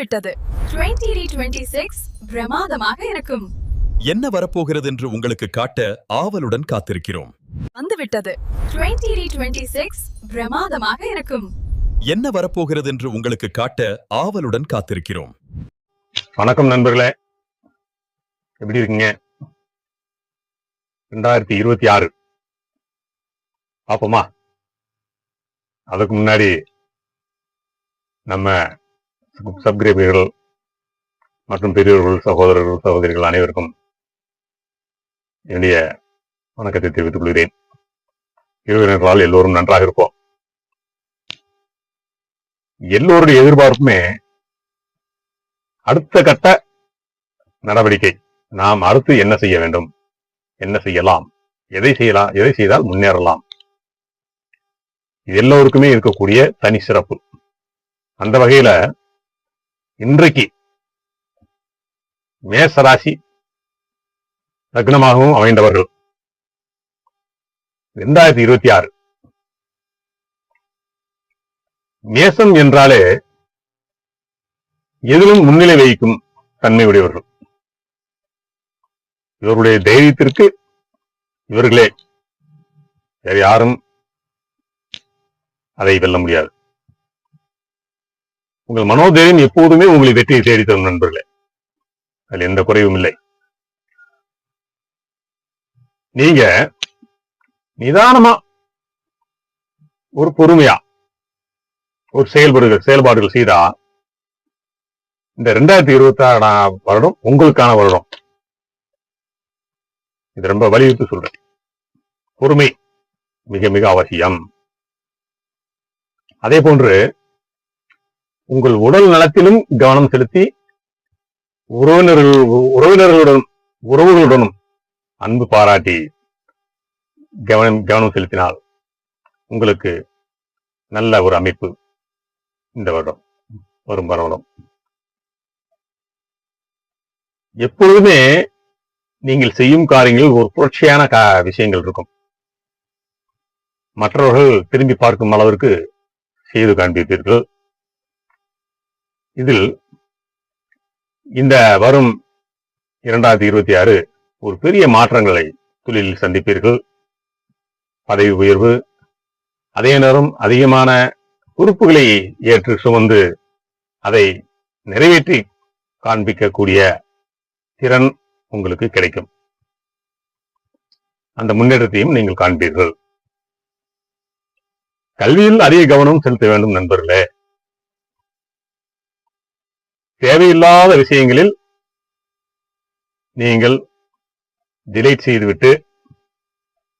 வந்துவிட்டது 2026 பிரமாதமாக இருக்கும். என்ன வரப்போகிறது என்று உங்களுக்கு காட்ட ஆவலுடன் காத்திருக்கிறோம். வந்துவிட்டது. 2026 பிரமாதமாக இருக்கும். என்ன வரப்போகிறது என்று உங்களுக்கு காட்ட ஆவலுடன் காத்திருக்கிறோம். வணக்கம் நண்பர்களே. எப்படி இருக்கீங்க? ரெண்டாயிரத்தி இருபத்தி ஆறு. பாப்போமா அதுக்கு முன்னாடி நம்ம சப்ஸ்கிரைபர்கள் மற்றும் பெரியவர்கள் சகோதரர்கள் சகோதரிகள் அனைவருக்கும் என்னுடைய வணக்கத்தை தெரிவித்துக் கொள்கிறேன். இருவரால் எல்லோரும் நன்றாக இருப்போம். எல்லோருடைய எதிர்பார்ப்புமே அடுத்த கட்ட நடவடிக்கை. நாம் அடுத்து என்ன செய்ய வேண்டும்? என்ன செய்யலாம்? எதை செய்யலாம் எதை செய்தால் முன்னேறலாம்? இது எல்லோருக்குமே இருக்கக்கூடிய தனி சிறப்பு அந்த வகையில இன்றைக்கு மேசராசி லக்னமாகவும் அமைந்தவர்கள். இரண்டாயிரத்தி இருபத்தி ஆறு. மேசம் என்றாலே எதிலும் முன்னிலை வகிக்கும் தன்மை உடையவர்கள். இவர்களுடைய தைரியத்திற்கு இவர்களே வேறு யாரும் அதை வெல்ல முடியாது. உங்கள் மனோதைரியம் எப்போதுமே உங்களை வெற்றியை தேடித்தரும் தரும் நண்பர்களே. அதில் எந்த குறைவும் இல்லை. நீங்க நிதானமா ஒரு பொறுமையா ஒரு செயல்பாடுகள் செயல்பாடுகள் செய்தா இந்த ரெண்டாயிரத்தி இருபத்தி ஆறாம் வருடம் உங்களுக்கான வருடம். இது ரொம்ப வலியுறுத்தி சொல்றேன். பொறுமை மிக மிக அவசியம். அதே போன்று உங்கள் உடல் நலத்திலும் கவனம் செலுத்தி உறவினர்கள் உறவினர்களுடன் உறவுகளுடனும் அன்பு பாராட்டி கவனம் கவனம் செலுத்தினால் உங்களுக்கு நல்ல ஒரு அமைப்பு இந்த வருடம் வரும் வருடம். எப்பொழுதுமே நீங்கள் செய்யும் காரியங்களில் ஒரு புரட்சியான விஷயங்கள் இருக்கும். மற்றவர்கள் திரும்பி பார்க்கும் அளவிற்கு செய்து காண்பிப்பீர்கள். இதில் இந்த வரும் இரண்டாயிரத்தி இருபத்தி ஆறு ஒரு பெரிய மாற்றங்களை தொழிலில் சந்திப்பீர்கள். பதவி உயர்வு அதே நேரம் அதிகமான பொறுப்புகளை ஏற்று சுமந்து அதை நிறைவேற்றி காண்பிக்கக்கூடிய திறன் உங்களுக்கு கிடைக்கும். அந்த முன்னேற்றத்தையும் நீங்கள் காண்பீர்கள். கல்வியில் அதிக கவனம் செலுத்த வேண்டும் நண்பர்களே. தேவையில்லாத விஷயங்களில் நீங்கள் டிலைட் செய்துவிட்டு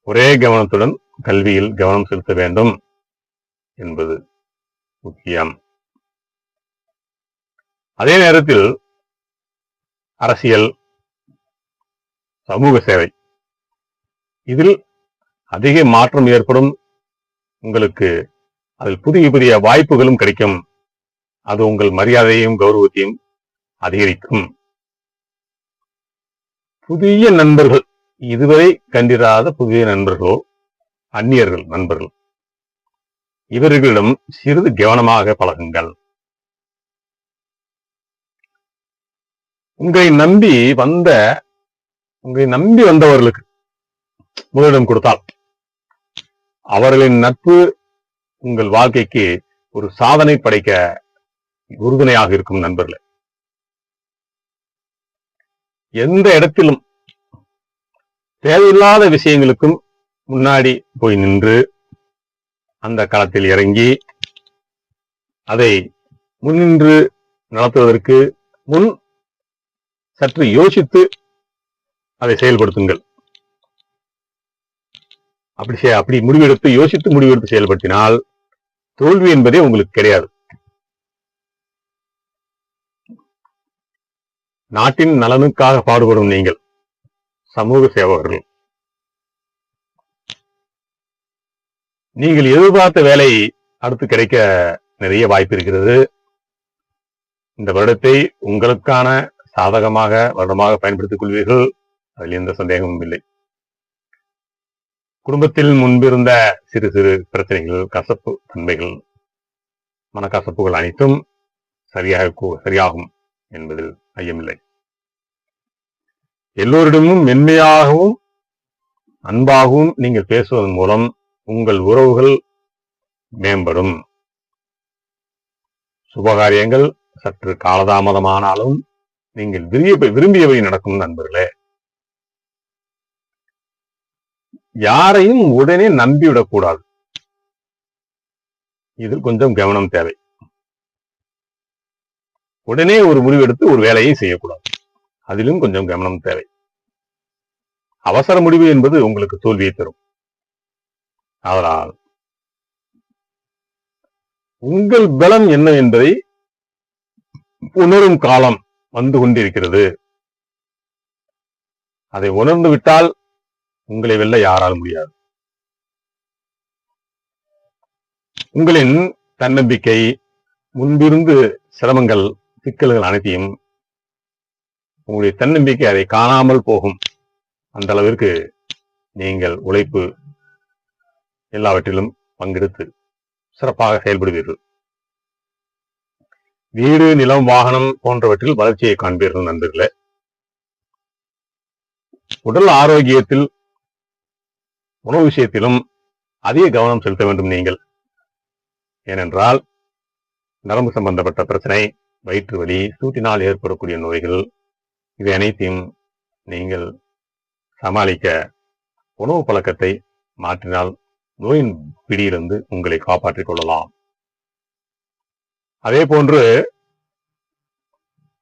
ஒரே கவனத்துடன் கல்வியில் கவனம் செலுத்த வேண்டும் என்பது முக்கியம். அதே நேரத்தில் அரசியல் சமூக சேவை இதில் அதிக மாற்றம் ஏற்படும். உங்களுக்கு அதில் புதிய புதிய வாய்ப்புகளும் கிடைக்கும். அது உங்கள் மரியாதையையும் கௌரவத்தையும் அதிகரிக்கும். புதிய நண்பர்கள். இதுவரை கண்டிராத புதிய நண்பர்களோ அந்நியர்கள் நண்பர்கள். இவர்களிடம் சிறிது கவனமாக பழகுங்கள். உங்களை நம்பி வந்த உங்களை நம்பி வந்தவர்களுக்கு முதலிடம் கொடுத்தால் அவர்களின் நட்பு உங்கள் வாழ்க்கைக்கு ஒரு சாதனை படைக்க உறுதுணையாக இருக்கும் நண்பர்களே. எந்த இடத்திலும் தேவையில்லாத விஷயங்களுக்கும் முன்னாடி போய் நின்று அந்த களத்தில் இறங்கி அதை முன்னின்று நடத்துவதற்கு முன் சற்று யோசித்து அதை செயல்படுத்துங்கள். அப்படி அப்படி முடிவெடுத்து யோசித்து முடிவெடுத்து செயல்படுத்தினால் தோல்வி என்பதே உங்களுக்கு கிடையாது. நாட்டின் நலனுக்காக பாடுபடும் நீங்கள் சமூக சேவகர்கள். நீங்கள் எதிர்பார்த்த வேலை அடுத்து கிடைக்க நிறைய வாய்ப்பு இருக்கிறது. இந்த வருடத்தை உங்களுக்கான சாதகமாக வருடமாக பயன்படுத்திக் கொள்வீர்கள். அதில் எந்த சந்தேகமும் இல்லை. குடும்பத்தில் முன்பிருந்த சிறு சிறு பிரச்சனைகள் கசப்பு தன்மைகள் மனக்கசப்புகள் அனைத்தும் சரியாக சரியாகும். என்பதில் ஐயமில்லை. எல்லோரிடமும் மென்மையாகவும் அன்பாகவும் நீங்கள் பேசுவதன் மூலம் உங்கள் உறவுகள் மேம்படும். சுபகாரியங்கள் சற்று காலதாமதமானாலும் நீங்கள் விரும்பிய விரும்பியவை நடக்கும் நண்பர்களே. யாரையும் உடனே நம்பிவிடக் கூடாது இதில் கொஞ்சம் கவனம் தேவை. உடனே ஒரு முடிவெடுத்து ஒரு வேலையை செய்யக்கூடாது. அதிலும் கொஞ்சம் கவனம் தேவை. அவசர முடிவு என்பது உங்களுக்கு தோல்வியை தரும். அதனால் உங்கள் பலம் என்ன என்பதை உணரும் காலம் வந்து கொண்டிருக்கிறது. அதை உணர்ந்து விட்டால் உங்களை வெல்ல யாரால் முடியாது. உங்களின் தன்னம்பிக்கை முன்பிருந்து சிரமங்கள் சிக்கல்கள் அனைத்தையும் உங்களுடைய தன்னம்பிக்கை அதை காணாமல் போகும் அந்த அளவிற்கு நீங்கள் உழைப்பு எல்லாவற்றிலும் பங்கெடுத்து சிறப்பாக செயல்படுவீர்கள். வீடு நிலம் வாகனம் போன்றவற்றில் வளர்ச்சியை காண்பீர்கள் நண்பர்களே. உடல் ஆரோக்கியத்தில் உணவு விஷயத்திலும் அதிக கவனம் செலுத்த வேண்டும் நீங்கள். ஏனென்றால் நரம்பு சம்பந்தப்பட்ட பிரச்சனை வயிற்று வலி சூட்டினால் ஏற்படக்கூடிய நோய்கள் இவை அனைத்தையும் நீங்கள் சமாளிக்க உணவு பழக்கத்தை மாற்றினால் நோயின் பிடியிலிருந்து உங்களை காப்பாற்றிக் கொள்ளலாம். அதே போன்று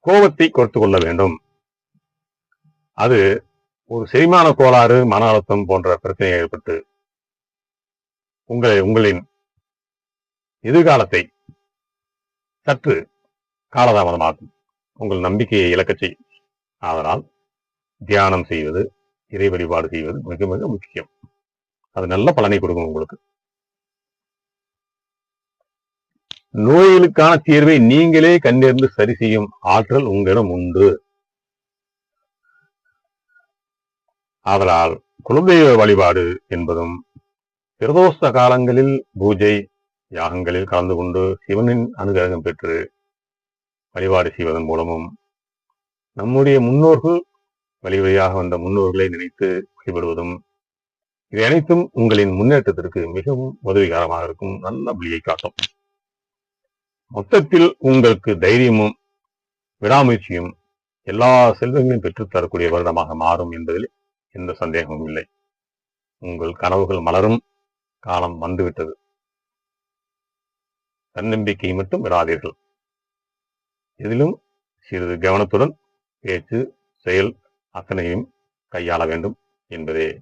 கோபத்தை குறைத்துக் கொள்ள வேண்டும். அது ஒரு செரிமான கோளாறு மன அழுத்தம் போன்ற பிரச்சனை ஏற்பட்டு உங்களை உங்களின் எதிர்காலத்தை சற்று காலதாமதமாகும். உங்கள் நம்பிக்கையை இழக்கச் செய்யும் அதனால் தியானம் செய்வது இறை வழிபாடு செய்வது மிக மிக முக்கியம். அது நல்ல பலனை கொடுக்கும் உங்களுக்கு. நோய்களுக்கான தீர்வை நீங்களே கண்டறிந்து சரி செய்யும் ஆற்றல் உங்களிடம் உண்டு. ஆதலால் குலதெய்வ வழிபாடு என்பதும் பிரதோஷ காலங்களில் பூஜை யாகங்களில் கலந்து கொண்டு சிவனின் அனுகிரகம் பெற்று வழிபாடு செய்வதன் மூலமும் நம்முடைய முன்னோர்கள் வழி வழியாக வந்த முன்னோர்களை நினைத்து வழிபடுவதும் இவை அனைத்தும் உங்களின் முன்னேற்றத்திற்கு மிகவும் உதவிகரமாக இருக்கும். நல்ல வழியை காட்டும். மொத்தத்தில் உங்களுக்கு தைரியமும் விடாமுயற்சியும் எல்லா செல்வங்களையும் பெற்றுத் தரக்கூடிய வருடமாக மாறும் என்பதில் எந்த சந்தேகமும் இல்லை. உங்கள் கனவுகள் மலரும். காலம் வந்துவிட்டது. தன்னம்பிக்கை மட்டும் விடாதீர்கள். இதிலும் சிறிது கவனத்துடன் பேச்சு செயல் அத்தனையும் கையாள வேண்டும் என்பதே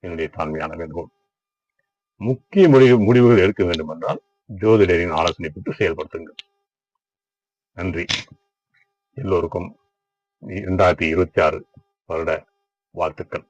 என்னுடைய தாழ்மையான வேண்டுகோள். முக்கிய முடிவு முடிவுகள் எடுக்க வேண்டும் என்றால் ஜோதிடரின் ஆலோசனை பெற்று செயல்படுத்துங்கள். நன்றி. எல்லோருக்கும் இரண்டாயிரத்தி இருபத்தி ஆறு வருட வாழ்த்துக்கள்.